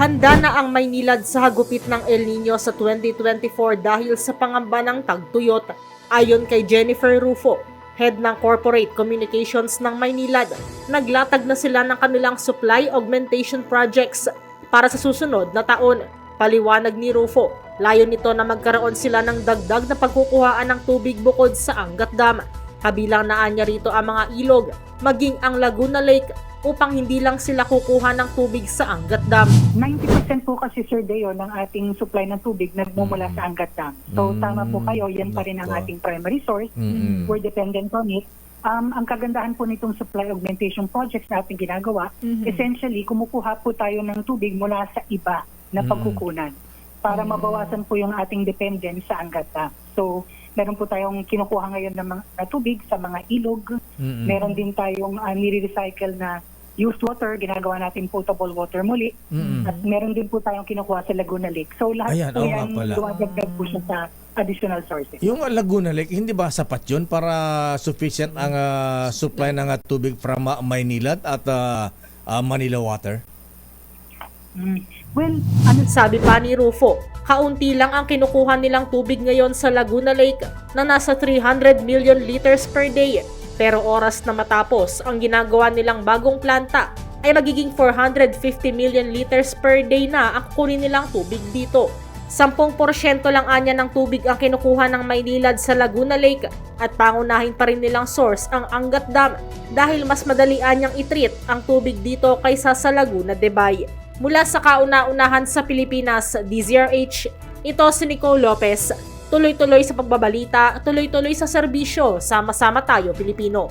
Handa na ang Maynilad sa hagupit ng El Nino sa 2024 dahil sa pangamba ng tagtuyot. Ayon kay Jennifer Rufo, head ng Corporate Communications ng Maynilad, naglatag na sila ng kanilang supply augmentation projects para sa susunod na taon. Paliwanag ni Rufo, layo nito na magkaroon sila ng dagdag na pagkukuhaan ng tubig bukod sa Angat Dam. Kabilang na niya rito ang mga ilog, maging ang Laguna Lake upang hindi lang sila kukuha ng tubig sa Angat Dam. 90% po kasi Sir Deo ng ating supply ng tubig nagmumula sa Angat Dam. So Mm. tama po kayo, yan pa rin ang ating primary source. Mm-mm. We're dependent on it. Um, ang kagandahan po nitong supply augmentation projects na ating ginagawa, essentially kumukuha po tayo ng tubig mula sa iba na Mm. Para mabawasan po yung ating dependence sa Angat Dam. So meron po tayong kinukuha ngayon ng mga na tubig sa mga ilog. Mm-mm. Meron din tayong uh, nire-recycle na used water, ginagawa natin potable water muli. Mm-mm. At meron din po tayong kinukuha sa Laguna Lake. So lahat Ayan, po nga yan, dumadagdag po siya sa additional sources. Yung Laguna Lake, hindi ba sapat yun para sufficient ang ah, supply ng ah, tubig from ah, Maynilad at ah, ah, Manila Water? Well, ano Sabi pa ni Rufo, kaunti lang ang kinukuha nilang tubig ngayon sa Laguna Lake na nasa 300 million liters per day. Pero oras na matapos, ang ginagawa nilang bagong planta ay magiging 450 million liters per day na ang kukunin nilang tubig dito. 10% lang anya ng tubig ang kinukuha ng Maynilad sa Laguna Lake at pangunahin pa rin nilang source ang Angat Dam dahil mas madali anyang itreat ang tubig dito kaysa sa Laguna de Bay. Mula sa kauna-unahan sa Pilipinas, DZRH, ito si Nicole Lopez. Tuloy-tuloy sa pagbabalita, tuloy-tuloy sa serbisyo, sama-sama tayo Pilipino.